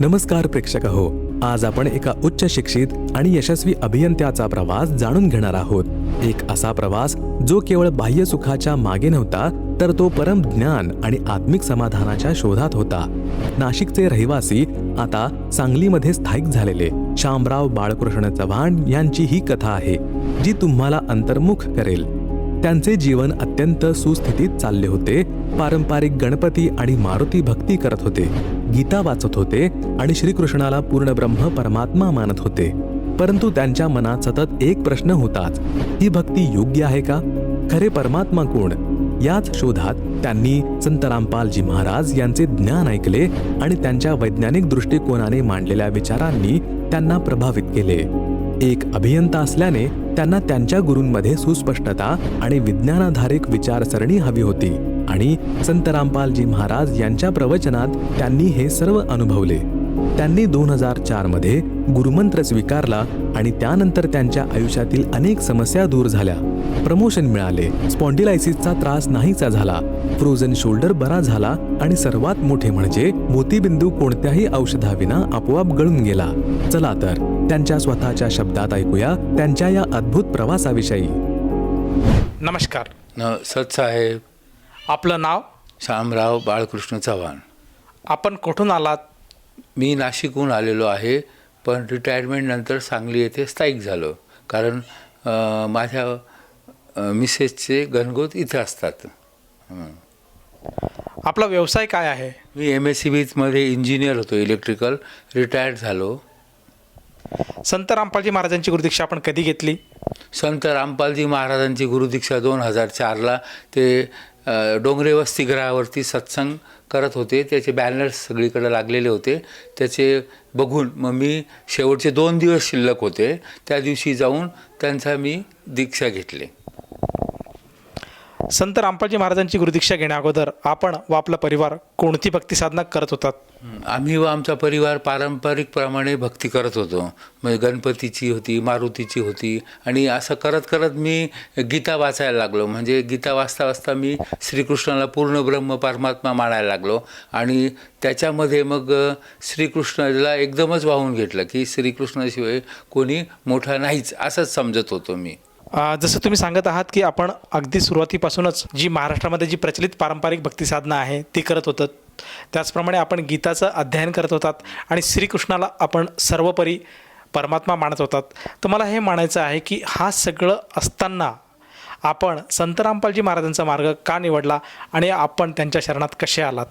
नमस्कार प्रेक्षक हो आज आपण एका उच्च शिक्षित आणि यशस्वी अभियंत्याचा प्रवास जाणून घेणार आहोत. एक असा प्रवास जो केवळ बाह्य सुखाच्या मागे नव्हता तर तो परम ज्ञान आणि आत्मिक समाधानाच्या शोधात होता. नाशिकचे रहिवासी आता सांगलीमध्ये स्थायिक झालेले शामराव बाळकृष्ण चव्हाण यांची ही कथा आहे जी तुम्हाला अंतर्मुख करेल. त्यांचे जीवन अत्यंत सुस्थितीत चालले होते पारंपरिक गणपती आणि मारुती भक्ती करत होते. गीता वाचत होते आणि श्रीकृष्णाला पूर्ण ब्रह्म परमात्मा मानत होते. परंतु त्यांच्या मनात सतत एक प्रश्न होताच. ही भक्ती योग्य आहे का? खरे परमात्मा कोण? याच शोधात त्यांनी संत रामपालजी महाराज यांचे ज्ञान ऐकले आणि त्यांच्या वैज्ञानिक दृष्टिकोनाने मांडलेल्या विचारांनी त्यांना प्रभावित केले. एक अभियंता असल्याने त्यांना त्यांच्या गुरूंमध्ये सुस्पष्टता आणि विज्ञानाधारिक विचारसरणी हवी होती. आणि संत रामपालजी महाराज यांच्या प्रवचनात त्यांनी हे सर्व अनुभवले. त्यांनी दोन हजार चारमध्ये गुरुमंत्र स्वीकारला आणि त्यानंतर त्यांच्या आयुष्यातील अनेक समस्या दूर झाल्या. प्रमोशन मिळाले स्पॉन्डिलायसिसचा त्रास नाहीचा झाला फ्रोझन शोल्डर बरा झाला आणि सर्वात मोठे म्हणजे मोतीबिंदू कोणत्याही औषधाविना आपोआप गळून गेला. चला तर त्यांच्या स्वतःच्या शब्दात ऐकूया त्यांच्या या अद्भुत प्रवासाविषयी. नमस्कार. न सतसाहेब आपलं नाव? शामराव बाळकृष्ण चव्हाण. आपण कुठून आलात? मी नाशिकहून आलेलो आहे पण रिटायरमेंटनंतर सांगली येथे स्थायिक झालो. कारण अ, माझ्या अ, मिसेसचे गणगोत इथे असतात. हं. आपला व्यवसाय काय आहे? मी एम एस सी बीमध्ये इंजिनियर होतो इलेक्ट्रिकल रिटायर्ड झालो. संत रामपालजी महाराजांची गुरुदीक्षा आपण कधी घेतली? संत रामपालजी महाराजांची गुरुदीक्षा दोन हजार चारला ते डोंगरे वसतिगृहावरती सत्संग करत होते. त्याचे बॅनर्स सगळीकडे लागलेले होते. त्याचे बघून मग मी शेवटचे दोन दिवस शिल्लक होते. त्या दिवशी जाऊन त्यांचा मी दीक्षा घेतली. संत रामपालजी महाराजांची गुरुदीक्षा घेण्या अगोदर आपण व आपला परिवार कोणती भक्ती साधना करत होतात? आम्ही व आमचा परिवार पारंपरिकप्रमाणे भक्ती करत होतो. म्हणजे गणपतीची होती मारुतीची होती आणि असं करत करत मी गीता वाचायला लागलो. म्हणजे गीता वाचता वाचता मी श्रीकृष्णाला पूर्ण ब्रह्म परमात्मा मानायला लागलो आणि त्याच्यामध्ये मग श्रीकृष्णाला एकदमच वाहून घेतलं की श्रीकृष्णाशिवाय कोणी मोठा नाहीच असंच समजत होतो मी. जसं तुम्ही सांगत आहात की आपण अगदी सुरुवातीपासूनच जी महाराष्ट्रामध्ये जी प्रचलित पारंपरिक भक्तिसाधना आहे ती करत होतं. त्याचप्रमाणे आपण गीताचं अध्ययन करत होतात आणि श्रीकृष्णाला आपण सर्वपरी परमात्मा मानत होतात. तर मला हे मानायचं आहे की हा सगळं असताना आपण संत रामपालजी महाराजांचा मार्ग का निवडला आणि आपण त्यांच्या शरणात कसे आलात?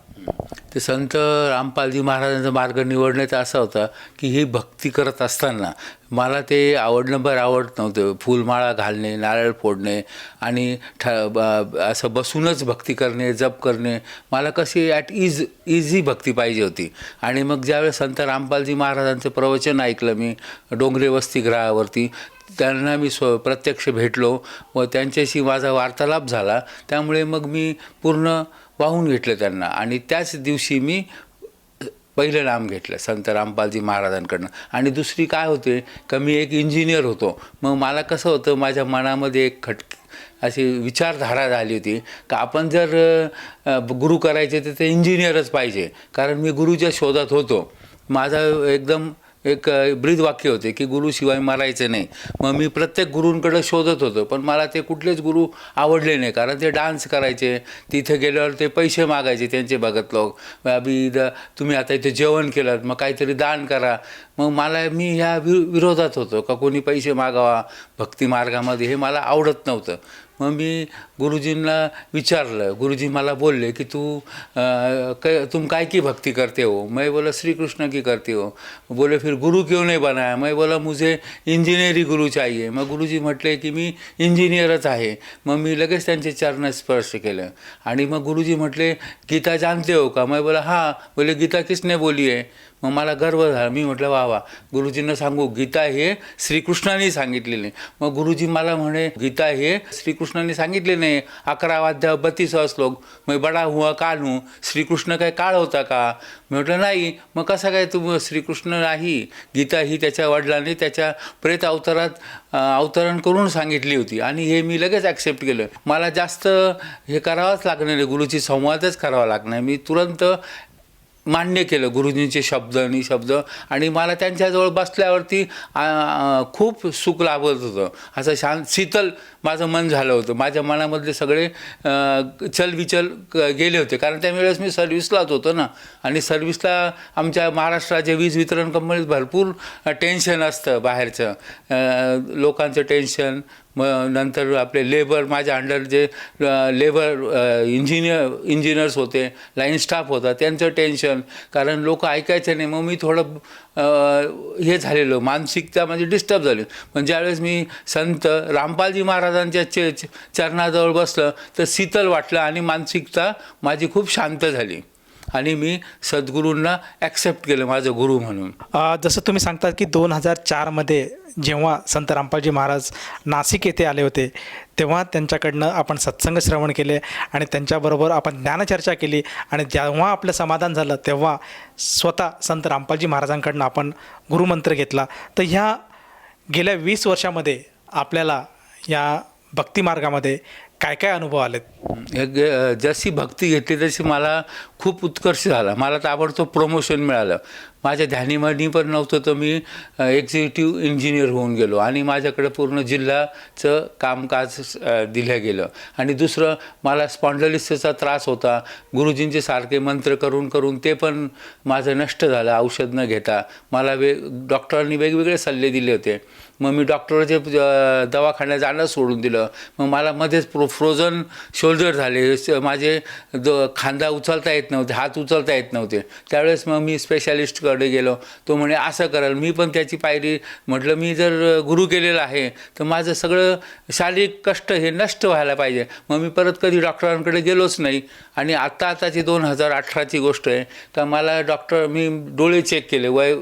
ते संत रामपालजी महाराजांचा मार्ग निवडण्याचा असा होता की ही भक्ती करत असताना मला ते आवडणं बरं आवडत नव्हतं. फुलमाळा घालणे नारळ फोडणे आणि ठ ब- असं बसूनच भक्ती करणे जप करणे. मला कशी ॲट इज इझी भक्ती पाहिजे होती. आणि मग ज्यावेळेस संत रामपालजी महाराजांचं प्रवचन ऐकलं मी डोंगरे वसतिगृहावरती त्यांना मी स्व प्रत्यक्ष भेटलो व त्यांच्याशी माझा वार्तालाप झाला. त्यामुळे मग मी पूर्ण वाहून घेतलं त्यांना. आणि त्याच दिवशी मी पहिलं नाम घेतलं संत रामपालजी महाराजांकडनं. आणि दुसरी काय होते का मी एक इंजिनियर होतो. मग मला कसं होतं माझ्या मनामध्ये एक खटकी अशी विचारधारा झाली होती का आपण जर गुरु करायचे तर ते इंजिनियरच पाहिजे. कारण मी गुरुच्या शोधात होतो. माझा एकदम एक ब्रीद वाक्य होते की गुरुशिवाय मरायचे नाही. मग मी प्रत्येक गुरूंकडे शोधत होतो पण मला ते कुठलेच गुरु आवडले नाही. कारण ते डान्स करायचे तिथे गेल्यावर ते पैसे मागायचे त्यांचे बघत लोक. अभि द तुम्ही आता इथे जेवण केलं मग काहीतरी दान करा. मग मला मी ह्या वि विरोधात होतो का कोणी पैसे मागावा भक्ती मार्गामध्ये हे मला आवडत नव्हतं. मग मी गुरुजींना विचारलं गुरुजी मला बोलले की तू कै तुम काय की भक्ती करते हो? मैं बोला श्री कृष्ण की करते हो? बोले फिर गुरु क्यों नहीं बनाया? मैं बोला मुझे इंजिनियरी गुरु चाहिए। मग गुरुजी म्हटले की मी इंजिनियरच आहे. मग मी लगेच त्यांचे चरण स्पर्श केलं. आणि मग गुरुजी म्हटले गीता जानते हो का? मैं बोला हां. बोले गीता किसने बोली आहे? मग मला गर्व झाला. मी म्हटलं वा वा गुरुजींना सांगू गीता हे श्रीकृष्णाने सांगितलेले. मग गुरुजी मला म्हणे गीता हे श्रीकृष्णाने सांगितले नाही अकरा वाद्या बत्तीसावा श्लोक. मग बडा हुआ काल हूँ श्रीकृष्ण काय काळ होता का? मी म्हटलं नाही. मग कसं काय तू श्रीकृष्ण नाही? गीता ही त्याच्या वडिलांनी त्याच्या प्रेत अवतारात अवतरण करून सांगितली होती. आणि हे मी लगेच ॲक्सेप्ट केलं. मला जास्त हे करावंच लागणार नाही. गुरुची संवादच करावा लागणार मी तुरंत मान्य केलं गुरुजींचे शब्द आणि शब्द. आणि मला त्यांच्याजवळ बसल्यावरती खूप सुख लाभत होतं. असं शांत शीतल माझं मन झालं होतं. माझ्या मनामधले सगळे चलविचल गेले होते. कारण त्यावेळेस मी सर्व्हिसलाच होतो ना. आणि सर्व्हिसला आमच्या महाराष्ट्राच्या वीज वितरण कंपनीत भरपूर टेन्शन असतं बाहेरचं. लोकांचं टेन्शन मग नंतर आपले लेबर माझ्या अंडर जे लेबर इंजिनियर इंजिनियर्स होते लाईन स्टाफ होता त्यांचं टेन्शन कारण लोक ऐकायचे नाही. मग मी थोडं हे झालेलं. मानसिकता म्हणजे डिस्टर्ब झाली. पण ज्यावेळेस मी संत रामपालजी महाराजांच्या चे चरणाजवळ बसलं तर शीतल वाटलं आणि मानसिकता माझी खूप शांत झाली. आणि मी सद्गुरूंना ॲक्सेप्ट केलं माझं गुरु म्हणून. जसं तुम्ही सांगतात की दोन हजार चारमध्ये जेव्हा संत रामपालजी महाराज नाशिक येथे आले होते तेव्हा त्यांच्याकडनं आपण सत्संग श्रवण केले आणि त्यांच्याबरोबर आपण ज्ञानचर्चा केली आणि जेव्हा आपलं समाधान झालं तेव्हा स्वतः संत रामपालजी महाराजांकडनं आपण गुरुमंत्र घेतला. तर ह्या गेल्या वीस वर्षामध्ये आपल्याला या भक्तिमार्गामध्ये काय काय अनुभव आलेत? एक जशी भक्ती घेतली तशी मला खूप उत्कर्ष झाला. मला ताबडतोब प्रमोशन मिळालं. माझ्या ध्यानीमनी पण नव्हतं तर मी एक्झिक्युटिव्ह इंजिनियर होऊन गेलो आणि माझ्याकडे पूर्ण जिल्ह्याचं कामकाज दिलं गेलं. आणि दुसरं मला स्पॉन्डलिस्टचा त्रास होता. गुरुजींचे सारखे मंत्र करून करून ते पण माझं नष्ट झालं औषध न घेता. मला वे डॉक्टरांनी वेगवेगळे सल्ले दिले होते. मग मी डॉक्टरचे दवाखान्यात जाणं सोडून दिलं. मग मला मध्येच प्रो फ्रोझन शोल्डर झाले. स- माझे द खांदा उचलता येत नव्हते हात उचलता येत नव्हते. त्यावेळेस मग मी स्पेशालिस्ट स्पेशालिस्टकडे गेलो. तो म्हणे असं कराल मी पण त्याची पायरी म्हटलं मी जर गुरु केलेला आहे तर माझं सगळं शारीरिक कष्ट हे नष्ट व्हायला पाहिजे. मग मी परत कधी डॉक्टरांकडे गेलोच नाही. आणि आत्ता आताची दोन हजार अठराची गोष्ट आहे. का मला डॉक्टर मी डोळे चेक केले वय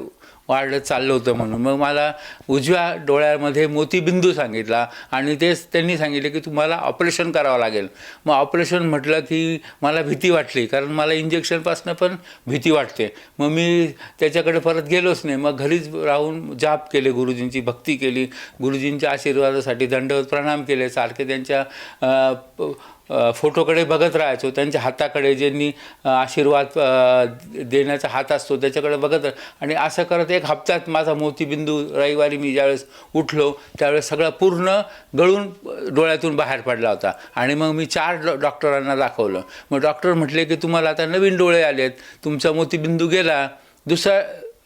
वाढत चाललं होतं म्हणून. मग मला उजव्या डोळ्यामध्ये मोतीबिंदू सांगितला आणि तेच त्यांनी सांगितले की तुम्हाला ऑपरेशन करावं लागेल. मग ऑपरेशन म्हटलं की मला भीती वाटली कारण मला इंजेक्शनपासून पण भीती वाटते. मग मी त्याच्याकडे परत गेलोच नाही. मग घरीच राहून जाप केले गुरुजींची भक्ती केली. गुरुजींच्या आशीर्वादासाठी दंडवत प्रणाम केले. सारखे त्यांच्या फोटोकडे बघत राहायचो. त्यांच्या हाताकडे ज्यांनी आशीर्वाद देण्याचा हात असतो त्याच्याकडे बघत आणि असं करत एक हप्त्यात माझा मोतीबिंदू रविवारी मी ज्यावेळेस उठलो त्यावेळेस सगळा पूर्ण गळून डोळ्यातून बाहेर पडला होता. आणि मग मी चार डॉ डॉक्टरांना दाखवलं. मग डॉक्टर म्हटले की तुम्हाला आता नवीन डोळे आलेत. तुमचा मोतीबिंदू गेला. दुसरा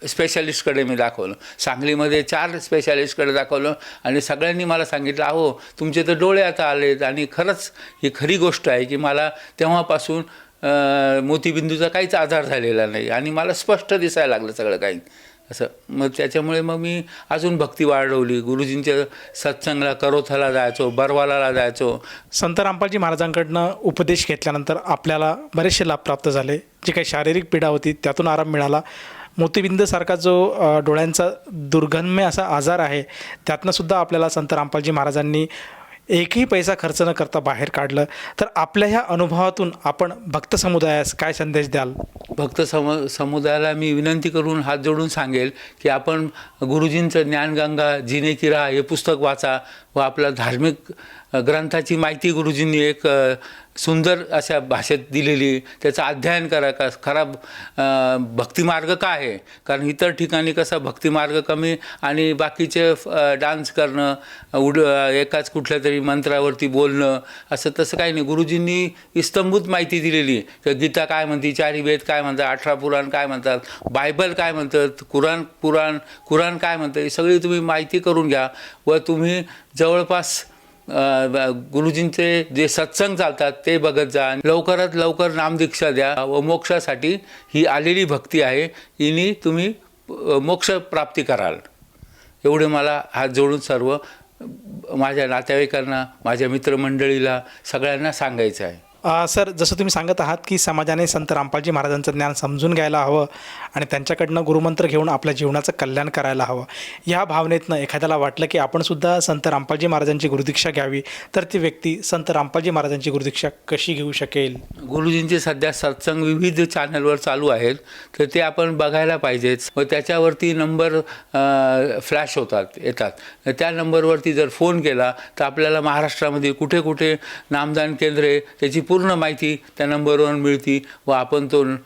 स्पेशालिस्टकडे मी दाखवलं. सांगलीमध्ये चार स्पेशालिस्टकडे दाखवलं आणि सगळ्यांनी मला सांगितलं अहो तुमचे तर डोळे आता आलेत आणि खरंच ही खरी गोष्ट आहे की मला तेव्हापासून मोतीबिंदूचा काहीच आधार झालेला नाही आणि मला स्पष्ट दिसायला लागलं सगळं काही. असं. मग त्याच्यामुळे मग मी अजून भक्ती वाढवली. गुरुजींच्या सत्संगला करोथाला जायचो बरवालाला जायचो. संत रामपालजी महाराजांकडनं उपदेश घेतल्यानंतर आपल्याला बरेचसे लाभ प्राप्त झाले. जी काही शारीरिक पीडा होती त्यातून आराम मिळाला. मोतीबिंदसारखा जो डोळ्यांचा दुर्गम्य असा आजार आहे त्यातनंसुद्धा आपल्याला संत रामपालजी महाराजांनी एकही पैसा खर्च न करता बाहेर काढलं. तर आपल्या ह्या अनुभवातून आपण भक्त समुदायास काय संदेश द्याल? भक्त सम समुदायाला मी विनंती करून हात जोडून सांगेल की आपण गुरुजींचं ज्ञानगंगा जिने की राह हे पुस्तक वाचा व आपल्या धार्मिक ग्रंथाची माहिती गुरुजींनी एक सुंदर अशा भाषेत दिलेली त्याचं अध्ययन करा का खरा भक्तिमार्ग काय आहे? कारण इतर ठिकाणी कसा भक्तिमार्ग कमी आणि बाकीचे डान्स करणं उड एकाच कुठल्या तरी मंत्रावरती बोलणं असं तसं काही नाही. गुरुजींनी इस्तंभूत माहिती दिलेली. तर गीता काय म्हणते चारी वेद काय म्हणतात अठरा पुराण काय म्हणतात बायबल काय म्हणतात कुराण पुराण कुराण काय म्हणतं ही सगळी तुम्ही माहिती करून घ्या व तुम्ही जवळपास गुरुजींचे जे सत्संग चालतात ते बघत जा लवकरात लवकर नामदीक्षा द्या व मोक्षासाठी ही आलेली भक्ती आहे. हिनी तुम्ही मोक्ष प्राप्ती कराल. एवढे मला हात जोडून सर्व माझ्या नातेवाईकांना माझ्या मित्रमंडळीला सगळ्यांना सांगायचं आहे. सर जसं तुम्ही सांगत आहात की समाजाने संत रामपालजी महाराजांचं ज्ञान समजून घ्यायला हवं आणि त्यांच्याकडनं गुरुमंत्र घेऊन आपल्या जीवनाचं कल्याण करायला हवं. या भावनेतनं एखाद्याला वाटलं की आपणसुद्धा संत रामपालजी महाराजांची गुरुदीक्षा घ्यावी तर ती व्यक्ती संत रामपालजी महाराजांची गुरुदीक्षा कशी घेऊ शकेल? गुरुजींचे सध्या सत्संग विविध चॅनलवर चालू आहेत तर ते आपण बघायला पाहिजेच व त्याच्यावरती नंबर फ्लॅश होतात येतात. त्या नंबरवरती जर फोन केला तर आपल्याला महाराष्ट्रामध्ये कुठे कुठे नामदान केंद्रे त्याची पूर्ण माहिती त्या नंबरवर मिळते व आपण तो न-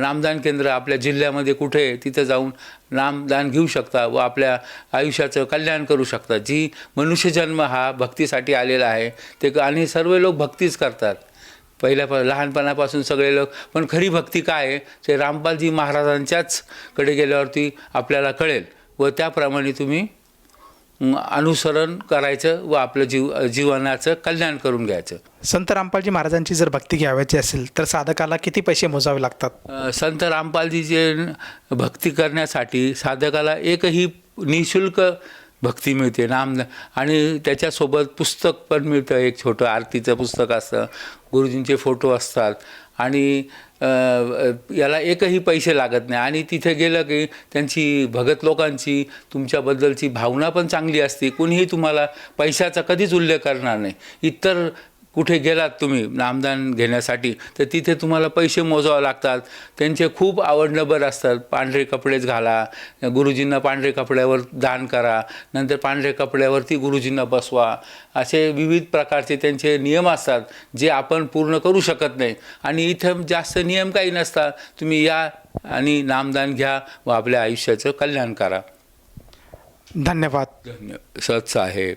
नामदान केंद्र आपल्या जिल्ह्यामध्ये कुठे आहे तिथं जाऊन नामदान घेऊ शकता व आपल्या आयुष्याचं कल्याण करू शकता. जी मनुष्यजन्म हा भक्तीसाठी आलेला आहे ते आणि सर्व लोक भक्तीच करतात. पहिल्या लहानपणापासून सगळे लोक पण खरी भक्ती काय आहे ते रामपालजी महाराजांच्याच कडे गेल्यावरती आपल्याला कळेल व त्याप्रमाणे तुम्ही अनुसरण करायचं व आपलं जीव जीवनाचं कल्याण करून घ्यायचं. संत रामपालजी महाराजांची जर भक्ती घ्यावयाची असेल तर साधकाला किती पैसे मोजावे लागतात? संत रामपालजीचे भक्ती करण्यासाठी साधकाला एकही निशुल्क भक्ती मिळते. नाम आणि त्याच्यासोबत पुस्तक पण मिळतं. एक छोटं आरतीचं पुस्तक असतं गुरुजींचे फोटो असतात. आणि याला एकही पैसे लागत नाही. आणि तिथे गेलं की त्यांची भगत लोकांची तुमच्याबद्दलची भावना पण चांगली असते. कुणीही तुम्हाला पैशाचा कधीच उल्लेख करणार नाही. इतर कुठे गेलात तुम्ही? नामदान घेण्यासाठी. तर तिथे तुम्हाला पैसे मोजावे लागतात. त्यांचे खूप आवडणबर असतात. पांढरे कपडेच घाला. गुरुजींना पांढरे कपड्यावर दान करा. नंतर पांढरे कपड्यावरती गुरुजींना बसवा. असे विविध प्रकारचे त्यांचे नियम असतात जे आपण पूर्ण करू शकत नाही. आणि इथं जास्त नियम काही नसतात. तुम्ही या आणि नामदान घ्या व आपल्या आयुष्याचं कल्याण करा. धन्यवाद. धन्य सत साहेब.